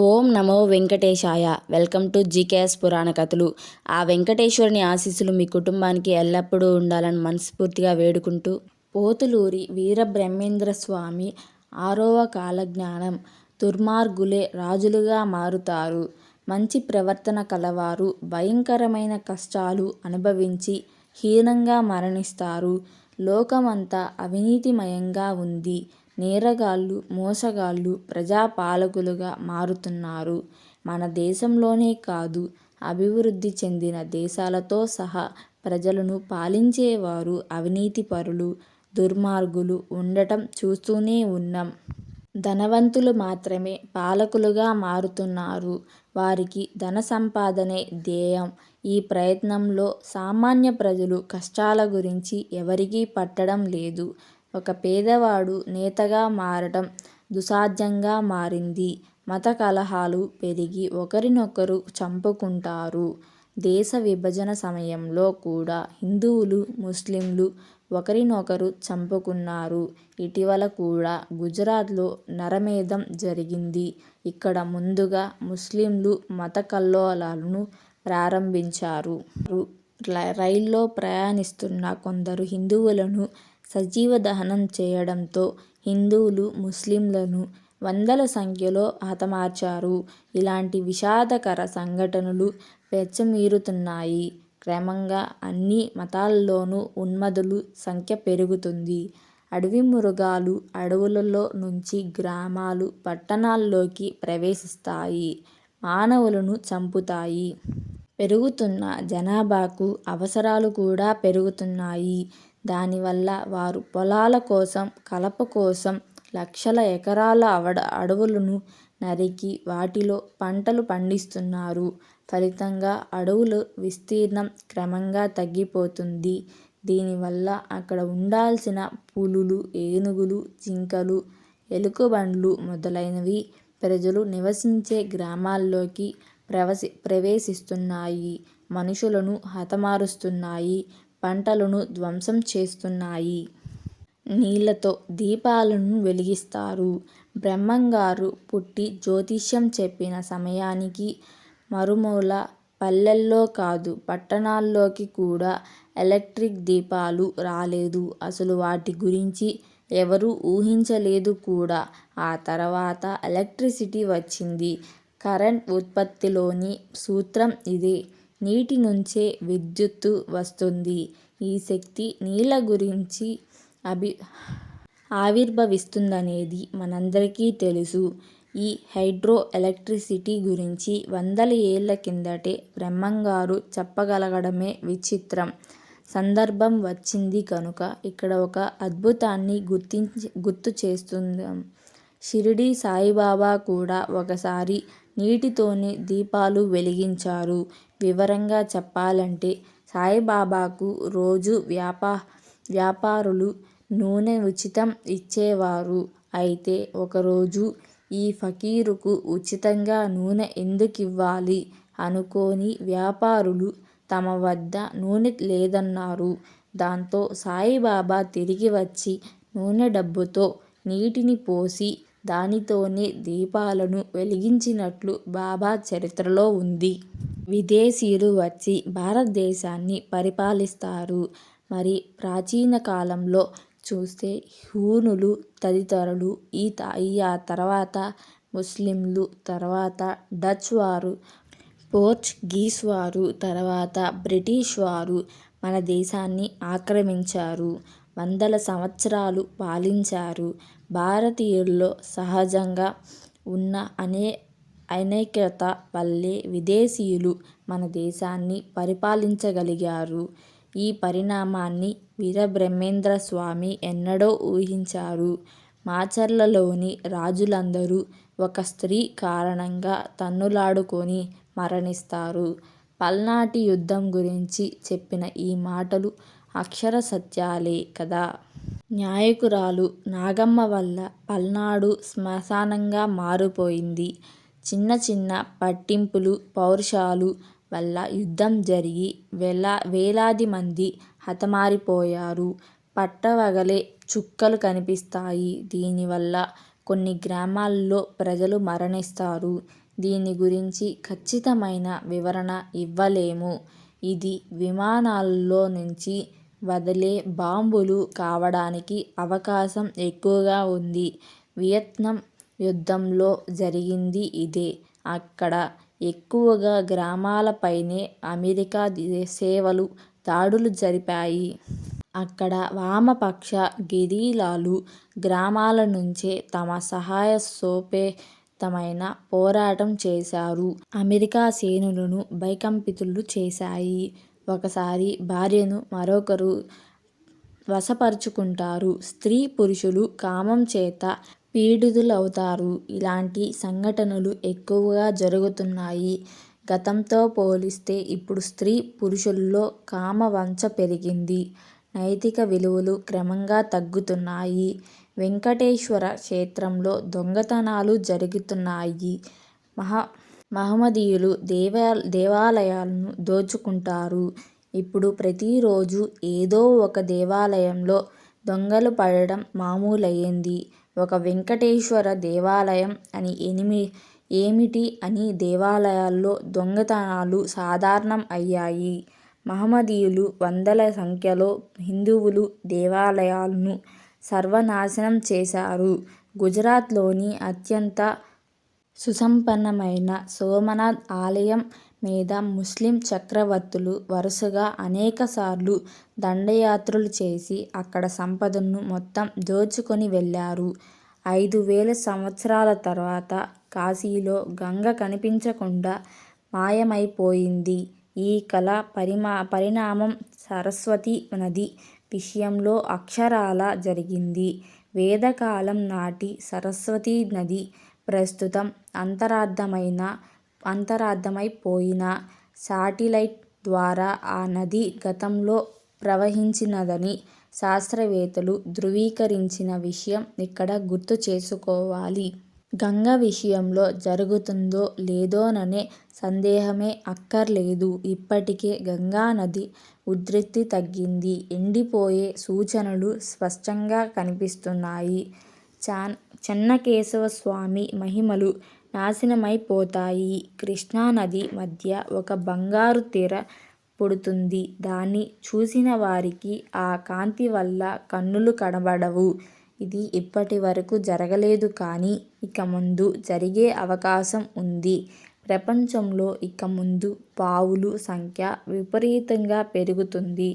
Om Namo Venkatesaya. Welcome to GKS పురాణ కథలు. ఆ వెంకటేశ్వరుని ఆశీస్సులు మీ కుటుంబానికి ఎల్లప్పుడూ ఉండాలని మనస్ఫూర్తిగా వేడుకుంటూ పోతులూరి వీరబ్రహ్మేంద్ర స్వామి ఆరవ కాలజ్ఞానం దుర్మార్గులే రాజులుగా మారుతారు. మంచి ప్రవర్తన కలవారు భయంకరమైన కష్టాలు అనుభవించి హీనంగా మరణిస్తారు. లోకమంతా అవినీతిమయంగా ఉంది. నేరగాళ్ళు మోసగాళ్ళు ప్రజాపాలకులుగా మారుతున్నారు. మన దేశంలోనే కాదు అభివృద్ధి చెందిన దేశాలతో సహా ప్రజలను పాలించేవారు అవినీతిపరులు దుర్మార్గులు ఉండటం చూస్తూనే ఉన్నాం. ధనవంతులు మాత్రమే పాలకులుగా మారుతున్నారు. వారికి ధన సంపాదనే ధ్యేయం. ఈ ప్రయత్నంలో సామాన్య ప్రజలు కష్టాల గురించి ఎవరికీ పట్టడం లేదు. ఒక పేదవాడు నేతగా మారడం దుస్సాధ్యంగా మారింది. మత కలహాలు పెరిగి ఒకరినొకరు చంపుకుంటారు. దేశ విభజన సమయంలో కూడా హిందువులు ముస్లింలు ఒకరినొకరు చంపుకున్నారు. ఇటీవల కూడా గుజరాత్లో నరమేధం జరిగింది. ఇక్కడ ముందుగా ముస్లింలు మత కల్లోలాలను ప్రారంభించారు. రైల్లో ప్రయాణిస్తున్న కొందరు హిందువులను సజీవ దహనం చేయడంతో హిందువులు ముస్లింలను వందల సంఖ్యలో హతమార్చారు. ఇలాంటి విషాదకర సంఘటనలు పెచ్చమీరుతున్నాయి క్రమంగా అన్ని మతాల్లోనూ ఉన్మాదుల సంఖ్య పెరుగుతుంది. అడవి మృగాలు అడవులలో నుంచి గ్రామాలు పట్టణాల్లోకి ప్రవేశిస్తాయి. మానవులను చంపుతాయి. పెరుగుతున్న జనాభాకు అవసరాలు కూడా పెరుగుతున్నాయి. దానివల్ల వారు పొలాల కోసం కలప కోసం లక్షల ఎకరాల అవడ అడవులను నరికి వాటిలో పంటలు పండిస్తున్నారు. ఫలితంగా అడవుల విస్తీర్ణం క్రమంగా తగ్గిపోతుంది. దీనివల్ల అక్కడ ఉండాల్సిన పులులు ఏనుగులు జింకలు ఎలుకబండ్లు మొదలైనవి ప్రజలు నివసించే గ్రామాల్లోకి ప్రవసి ప్రవేశిస్తున్నాయి. మనుషులను హతమారుస్తున్నాయి. పంటలను ధ్వంసం చేస్తున్నాయి. నీళ్ళతో దీపాలను వెలిగిస్తారు. బ్రహ్మంగారు పుట్టి జ్యోతిష్యం చెప్పిన సమయానికి మరుమూల పల్లెల్లో కాదు పట్టణాల్లోకి కూడా ఎలక్ట్రిక్ దీపాలు రాలేదు. అసలు వాటి గురించి ఎవరూ ఊహించలేదు కూడా. ఆ తర్వాత ఎలక్ట్రిసిటీ వచ్చింది. కరెంట్ ఉత్పత్తిలోని సూత్రం ఇదే. నీటి నుంచే విద్యుత్తు వస్తుంది. ఈ శక్తి నీళ్ళ గురించి అభి ఆవిర్భవిస్తుందనేది మనందరికీ తెలుసు. ఈ హైడ్రో ఎలక్ట్రిసిటీ గురించి వందల ఏళ్ళ కిందటే బ్రహ్మంగారు చెప్పగలగడమే విచిత్రం. సందర్భం వచ్చింది కనుక ఇక్కడ ఒక అద్భుతాన్ని గుర్తించి గుర్తు చేస్తుందాం. షిరిడీ సాయిబాబా కూడా ఒకసారి నీటితోనే దీపాలు వెలిగించారు. వివరంగా చెప్పాలంటే సాయిబాబాకు రోజూ వ్యాపా వ్యాపారులు నూనె ఉచితం ఇచ్చేవారు. అయితే ఒకరోజు ఈ ఫకీరుకు ఉచితంగా నూనె ఎందుకివ్వాలి అనుకోని వ్యాపారులు తమ వద్ద నూనె లేదన్నారు. దాంతో సాయిబాబా తిరిగి వచ్చి నూనె డబ్బుతో నీటిని పోసి దానితోనే దీపాలను వెలిగించినట్లు బాబా చరిత్రలో ఉంది. విదేశీయులు వచ్చి భారతదేశాన్ని పరిపాలిస్తారు. మరి ప్రాచీన కాలంలో చూస్తే హూణులు తదితరులు ఈ ఆ తర్వాత ముస్లింలు తర్వాత డచ్ వారు పోర్చుగీస్ వారు తర్వాత బ్రిటిష్ వారు మన దేశాన్ని ఆక్రమించారు. వందల సంవత్సరాలు పాలించారు. భారతీయుల్లో సహజంగా ఉన్న అనే అనైక్యత వల్లే విదేశీయులు మన దేశాన్ని పరిపాలించగలిగారు. ఈ పరిణామాన్ని వీరబ్రహ్మేంద్ర స్వామి ఎన్నడో ఊహించారు. మాచర్లలోని రాజులందరూ ఒక స్త్రీ కారణంగా తన్నులాడుకొని మరణిస్తారు. పల్నాటి యుద్ధం గురించి చెప్పిన ఈ మాటలు అక్షర సత్యాలే కదా. నాయకురాలు నాగమ్మ వల్ల పల్నాడు శ్మశానంగా మారిపోయింది. చిన్న చిన్న పట్టింపులు పౌరుషాలు వల్ల యుద్ధం జరిగి వేలా వేలాది మంది హతమారిపోయారు పట్టవగలే చుక్కలు కనిపిస్తాయి దీనివల్ల కొన్ని గ్రామాల్లో ప్రజలు మరణిస్తారు. దీని గురించి ఖచ్చితమైన వివరణ ఇవ్వలేము. ఇది విమానాల్లో నుంచి వదిలే బాంబులు కావడానికి అవకాశం ఎక్కువగా ఉంది. వియత్నాం యుద్ధంలో జరిగింది ఇదే. అక్కడ ఎక్కువగా గ్రామాలపైనే అమెరికా సేవలు దాడులు జరిపాయి. అక్కడ వామపక్ష గెరిల్లాలు గ్రామాల నుంచే తమ సహాయ సోపేతమైన పోరాటం చేశారు. అమెరికా సేనులను భయకంపితులు చేశాయి. ఒకసారి భార్యను మరొకరు వశపరచుకుంటారు. స్త్రీ పురుషులు కామం చేత పీడితులవుతారు. ఇలాంటి సంఘటనలు ఎక్కువగా జరుగుతున్నాయి. గతంతో పోలిస్తే ఇప్పుడు స్త్రీ పురుషుల్లో కామవాంఛ పెరిగింది. నైతిక విలువలు క్రమంగా తగ్గుతున్నాయి. వెంకటేశ్వర క్షేత్రంలో దొంగతనాలు జరుగుతున్నాయి. మహమ్మదీయులు దేవాలయాలను దోచుకుంటారు. ఇప్పుడు ప్రతిరోజూ ఏదో ఒక దేవాలయంలో దొంగలు పడడం మామూలయ్యింది. ఒక వెంకటేశ్వర దేవాలయం అని ఎనిమి ఏమిటి అని దేవాలయాల్లో దొంగతనాలు సాధారణం అయ్యాయి. మహమ్మదీయులు వందల సంఖ్యలో హిందువులు దేవాలయాలను సర్వనాశనం చేశారు. గుజరాత్లోని అత్యంత సుసంపన్నమైన సోమనాథ్ ఆలయం మీద ముస్లిం చక్రవర్తులు వరుసగా అనేకసార్లు దండయాత్రలు చేసి అక్కడ సంపదను మొత్తం దోచుకొని వెళ్ళారు ఐదు వేల సంవత్సరాల తర్వాత కాశీలో గంగ కనిపించకుండా మాయమైపోయింది. ఈ కల పరిణామం సరస్వతీ నది విషయంలో అక్షరాలా జరిగింది. వేదకాలం నాటి సరస్వతీ నది ప్రస్తుతం అంతరార్థమైన అంతరార్థమైపోయిన శాటిలైట్ ద్వారా ఆ నది గతంలో ప్రవహించినదని శాస్త్రవేత్తలు ధృవీకరించిన విషయం ఇక్కడ గుర్తు చేసుకోవాలి. గంగ విషయంలో జరుగుతుందో లేదోననే సందేహమే అక్కర్లేదు. ఇప్పటికే గంగానది ఉధృతి తగ్గింది. ఎండిపోయే సూచనలు స్పష్టంగా కనిపిస్తున్నాయి. చెన్నకేశవస్వామి మహిమలు నాశనమైపోతాయి. కృష్ణానది మధ్య ఒక బంగారు తెర పుడుతుంది. దాన్ని చూసినవారికి ఆ కాంతి వల్ల కన్నులు కనబడవు. ఇది ఇప్పటివరకు జరగలేదు కానీ ఇక ముందు జరిగే అవకాశం ఉంది. ప్రపంచంలో ఇక ముందు పావులు సంఖ్య విపరీతంగా పెరుగుతుంది.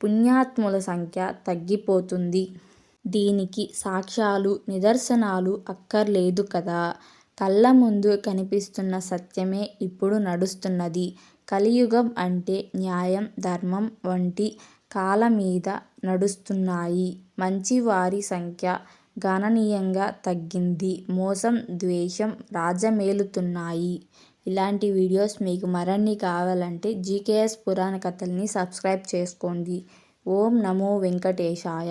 పుణ్యాత్ముల సంఖ్య తగ్గిపోతుంది. దీనికి సాక్ష్యాలు, నిదర్శనాలు అక్కర్లేదు కదా. కళ్ళ ముందు కనిపిస్తున్న సత్యమే ఇప్పుడు నడుస్తున్నది. కలియుగం అంటే న్యాయం, ధర్మం వంటి కాల మీద నడుస్తున్నాయి. మంచివారి సంఖ్య గణనీయంగా తగ్గింది. మోసం, ద్వేషం రాజ్యమేలుతున్నాయి. ఇలాంటి వీడియోస్ మీకు మరిన్ని కావాలంటే జీకేఎస్ పురాణ కథల్ని సబ్స్క్రైబ్ చేసుకోండి. ఓం నమో వెంకటేశాయ